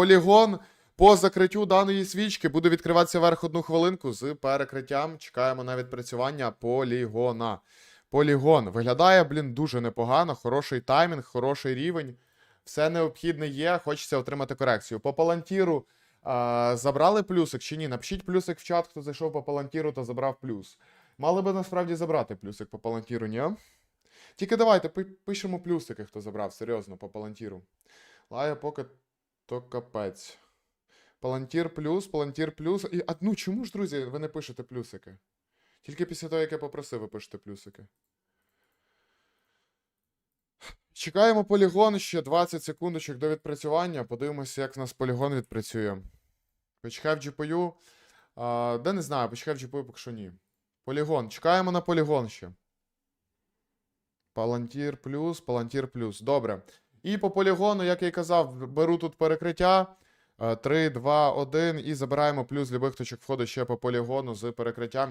Полігон по закриттю даної свічки буде відкриватися вверх одну хвилинку з перекриттям. Чекаємо на відпрацювання полігона. Полігон виглядає, блін, дуже непогано. Хороший таймінг, хороший рівень. Все необхідне є. Хочеться отримати корекцію. По палантіру а, забрали плюсик чи ні? Напишіть плюсик в чат, хто зайшов по палантіру та забрав плюс. Мали би насправді забрати плюсик по палантіру, ні? Тільки давайте пишемо плюсики, хто забрав, серйозно, по палантіру. Лая поки то капець. Палантір плюс, палантір плюс. І, а, ну чому ж, друзі, ви не пишете плюсики? Тільки після того, як я попросив, ви пишете плюсики. Чекаємо полігон ще 20 секундочок до відпрацювання. Подивимося, як в нас полігон відпрацює. Почекай в GPU. А, де не знаю, почекай в GPU, поки що ні. Полігон. Чекаємо на полігон ще. Палантір плюс, палантір плюс. Добре. І по полігону, як я і казав, беру тут перекриття. 3, 2, 1 і забираємо плюс любих точок входу ще по полігону з перекриттям.